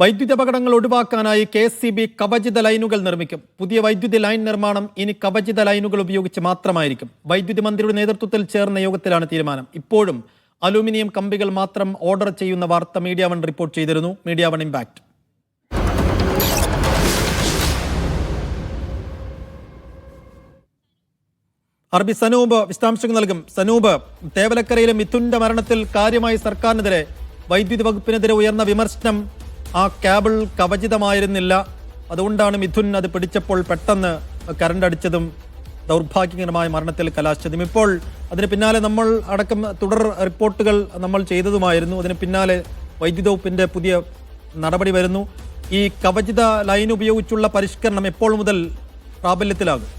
വൈദ്യുതി അപകടങ്ങൾ ഒഴിവാക്കാനായി കെ എസ് സി ബി കവചിത ലൈനുകൾ നിർമ്മിക്കും. പുതിയ വൈദ്യുതി ലൈൻ നിർമ്മാണം ഇനി കവചിത ലൈനുകൾ ഉപയോഗിച്ച് മാത്രമായിരിക്കും. വൈദ്യുതി മന്ത്രിയുടെ നേതൃത്വത്തിൽ ചേർന്ന യോഗത്തിലാണ് തീരുമാനം. ഇപ്പോഴും അലൂമിനിയം കമ്പികൾ മാത്രം ഓർഡർ ചെയ്യുന്ന വാർത്ത മീഡിയ വൺ റിപ്പോർട്ട് ചെയ്തിരുന്നു. Media one impact. അറബി സനൂപ് വിശദാംശങ്ങൾ നൽകും. സനൂപ് തേവലക്കരയിലെ മിഥുന്റെ മരണത്തിൽ കാര്യമായി സർക്കാരിനെതിരെ വൈദ്യുതി വകുപ്പിനെതിരെ ഉയർന്ന വിമർശനം ആ കേബിൾ കവചിതമായിരുന്നില്ല. അതുകൊണ്ടാണ് മിഥുൻ അത് പിടിച്ചപ്പോൾ പെട്ടെന്ന് കരണ്ട് അടിച്ചതും ദൗർഭാഗ്യകരമായ മരണത്തിൽ കലാശിച്ചതും. ഇപ്പോൾ അതിന് പിന്നാലെ നമ്മൾ അടക്കം തുടർ റിപ്പോർട്ടുകൾ നമ്മൾ ചെയ്തതുമായിരുന്നു. അതിന് പിന്നാലെ വൈദ്യുത വകുപ്പിന്റെ പുതിയ നടപടി വരുന്നു. ഈ കവചിത ലൈൻ ഉപയോഗിച്ചുള്ള പരിഷ്കരണം എപ്പോൾ മുതൽ പ്രാബല്യത്തിലാകും?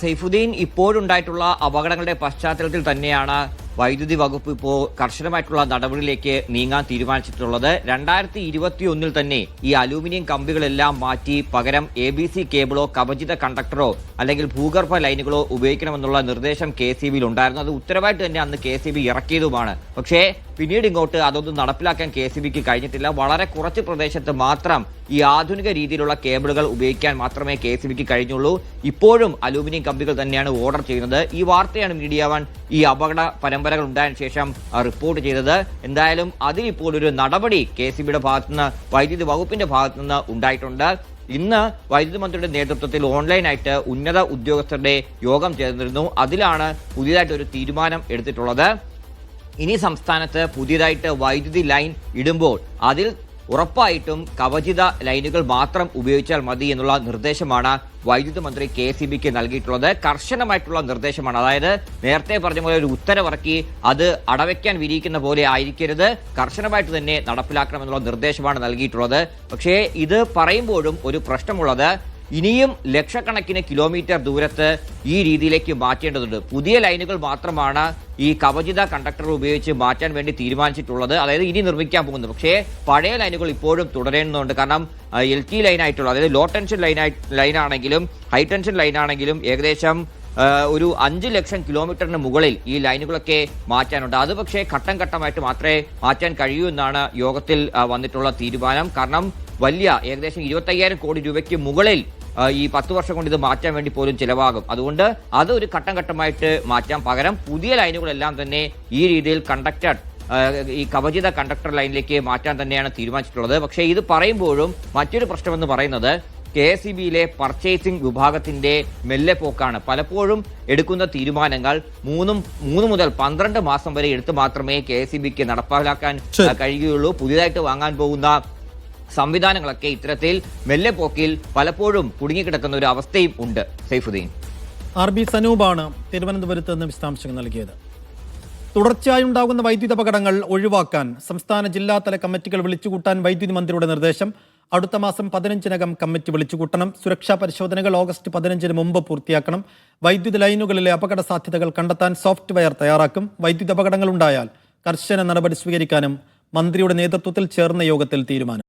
സൈഫുദ്ദീൻ ഇപ്പോഴുണ്ടായിട്ടുള്ള അപകടങ്ങളുടെ പശ്ചാത്തലത്തിൽ തന്നെയാണ് വൈദ്യുതി വകുപ്പ് ഇപ്പോൾ കർശനമായിട്ടുള്ള നടപടിയിലേക്ക് നീങ്ങാൻ തീരുമാനിച്ചിട്ടുള്ളത്. രണ്ടായിരത്തി ഇരുപത്തി ഒന്നിൽ തന്നെ ഈ അലൂമിനിയം കമ്പികളെല്ലാം മാറ്റി പകരം എ ബി സി കേബിളോ കവചിത കണ്ടക്ടറോ അല്ലെങ്കിൽ ഭൂഗർഭ ലൈനുകളോ ഉപയോഗിക്കണമെന്നുള്ള നിർദ്ദേശം കെ സി ബിയിൽ ഉണ്ടായിരുന്നു. അത് ഉത്തരവായിട്ട് തന്നെ അന്ന് കെ സി ബി ഇറക്കിയതുമാണ്. പക്ഷേ പിന്നീട് ഇങ്ങോട്ട് അതൊന്നും നടപ്പിലാക്കാൻ കെ സി ബിക്ക് കഴിഞ്ഞിട്ടില്ല. വളരെ കുറച്ച് പ്രദേശത്ത് മാത്രം ഈ ആധുനിക രീതിയിലുള്ള കേബിളുകൾ ഉപയോഗിക്കാൻ മാത്രമേ കെ സി ബിക്ക് കഴിഞ്ഞുള്ളൂ. ഇപ്പോഴും അലൂമിനിയം കമ്പികൾ തന്നെയാണ് ഓർഡർ ചെയ്യുന്നത്. ഈ വാർത്തയാണ് മീഡിയ വൺ ഈ അപകട പരമ്പരകൾ ഉണ്ടായതിനു ശേഷം റിപ്പോർട്ട് ചെയ്തത്. എന്തായാലും അതിലിപ്പോൾ ഒരു നടപടി കെ സി ബിയുടെ ഭാഗത്തുനിന്ന് വൈദ്യുതി വകുപ്പിന്റെ ഭാഗത്തുനിന്ന് ഉണ്ടായിട്ടുണ്ട്. ഇന്ന് വൈദ്യുതി മന്ത്രിയുടെ നേതൃത്വത്തിൽ ഓൺലൈനായിട്ട് ഉന്നത ഉദ്യോഗസ്ഥരുടെ യോഗം ചേർന്നിരുന്നു. അതിലാണ് പുതിയതായിട്ട് ഒരു തീരുമാനം എടുത്തിട്ടുള്ളത്. ഇനി സംസ്ഥാനത്ത് പുതിയതായിട്ട് വൈദ്യുതി ലൈൻ ഇടുമ്പോൾ അതിൽ ഉറപ്പായിട്ടും കവചിത ലൈനുകൾ മാത്രം ഉപയോഗിച്ചാൽ മതി എന്നുള്ള നിർദ്ദേശമാണ് വൈദ്യുതി മന്ത്രി കെ സി ബിക്ക് നൽകിയിട്ടുള്ളത്. കർശനമായിട്ടുള്ള നിർദ്ദേശമാണ്. അതായത് നേരത്തെ പറഞ്ഞ പോലെ ഒരു ഉത്തരവിറക്കി അത് അടവയ്ക്കാൻ വിരിയിക്കുന്ന പോലെ ആയിരിക്കരുത്. കർശനമായിട്ട് തന്നെ നടപ്പിലാക്കണമെന്നുള്ള നിർദ്ദേശമാണ് നൽകിയിട്ടുള്ളത്. പക്ഷേ ഇത് പറയുമ്പോഴും ഒരു പ്രശ്നമുള്ളത് ഇനിയും ലക്ഷക്കണക്കിന് കിലോമീറ്റർ ദൂരത്ത് ഈ രീതിയിലേക്ക് മാറ്റേണ്ടതുണ്ട്. പുതിയ ലൈനുകൾ മാത്രമാണ് ഈ കവചിത കണ്ടക്ടർ ഉപയോഗിച്ച് മാറ്റാൻ വേണ്ടി തീരുമാനിച്ചിട്ടുള്ളത്. അതായത് ഇനി നിർമ്മിക്കാൻ പോകുന്നത്. പക്ഷേ പഴയ ലൈനുകൾ ഇപ്പോഴും തുടരേണ്ടതുണ്ട്. കാരണം എൽ ടി ലൈനായിട്ടുള്ള അതായത് ലോ ടെൻഷൻ ലൈനായി ലൈനാണെങ്കിലും ഹൈ ടെൻഷൻ ലൈനാണെങ്കിലും ഏകദേശം ഒരു അഞ്ച് ലക്ഷം കിലോമീറ്ററിന് മുകളിൽ ഈ ലൈനുകളൊക്കെ മാറ്റാനുണ്ട്. അത് പക്ഷേ ഘട്ടം ഘട്ടമായിട്ട് മാത്രമേ മാറ്റാൻ കഴിയൂ എന്നാണ് യോഗത്തിൽ വന്നിട്ടുള്ള തീരുമാനം. കാരണം വലിയ ഏകദേശം ഇരുപത്തയ്യായിരം കോടി രൂപയ്ക്ക് മുകളിൽ ഈ പത്ത് വർഷം കൊണ്ട് ഇത് മാറ്റാൻ വേണ്ടി പോലും ചിലവാകും. അതുകൊണ്ട് അത് ഒരു ഘട്ടം ഘട്ടമായിട്ട് മാറ്റാൻ പകരം പുതിയ ലൈനുകളെല്ലാം തന്നെ ഈ രീതിയിൽ കണ്ടക്റ്റഡ് ഈ കവചിത കണ്ടക്ടർ ലൈനിലേക്ക് മാറ്റാൻ തന്നെയാണ് തീരുമാനിച്ചിട്ടുള്ളത്. പക്ഷേ ഇത് പറയുമ്പോഴും മറ്റൊരു പ്രശ്നമെന്ന് പറയുന്നത് കെ എസ് ബിയിലെ പർച്ചേസിംഗ് വിഭാഗത്തിന്റെ മെല്ലെ പോക്കാണ്. പലപ്പോഴും എടുക്കുന്ന തീരുമാനങ്ങൾ മൂന്നും മൂന്ന് മുതൽ പന്ത്രണ്ട് മാസം വരെ എടുത്ത് മാത്രമേ കെ എസ് ബിക്ക് നടപ്പാക്കാൻ കഴിയുകയുള്ളൂ. പുതിയതായിട്ട് വാങ്ങാൻ പോകുന്ന സംവിധാനങ്ങളൊക്കെ ഇത്തരത്തിൽ മെല്ലെ പോക്കിൽ പലപ്പോഴും കുടുങ്ങിക്കിടക്കുന്ന ഒരു അവസ്ഥയും ഉണ്ട് സൈഫുദ്ദീൻ. ആർ ബി സനൂപാണ് തിരുവനന്തപുരത്ത് നിന്ന് വിശദാംശങ്ങൾ നൽകിയത്. തുടർച്ചയായി ഉണ്ടാകുന്ന വൈദ്യുതി അപകടങ്ങൾ ഒഴിവാക്കാൻ സംസ്ഥാന ജില്ലാതല കമ്മിറ്റികൾ വിളിച്ചുകൂട്ടാൻ വൈദ്യുതി മന്ത്രിയുടെ നിർദ്ദേശം. അടുത്ത മാസം പതിനഞ്ചിനകം കമ്മിറ്റി വിളിച്ചുകൂട്ടണം. സുരക്ഷാ പരിശോധനകൾ ഓഗസ്റ്റ് പതിനഞ്ചിന് മുമ്പ് പൂർത്തിയാക്കണം. വൈദ്യുതി ലൈനുകളിലെ അപകട സാധ്യതകൾ കണ്ടെത്താൻ സോഫ്റ്റ്വെയർ തയ്യാറാക്കും. വൈദ്യുതി അപകടങ്ങൾ ഉണ്ടായാൽ കർശന നടപടി സ്വീകരിക്കാനും മന്ത്രിയുടെ നേതൃത്വത്തിൽ ചേർന്ന യോഗത്തിൽ തീരുമാനം.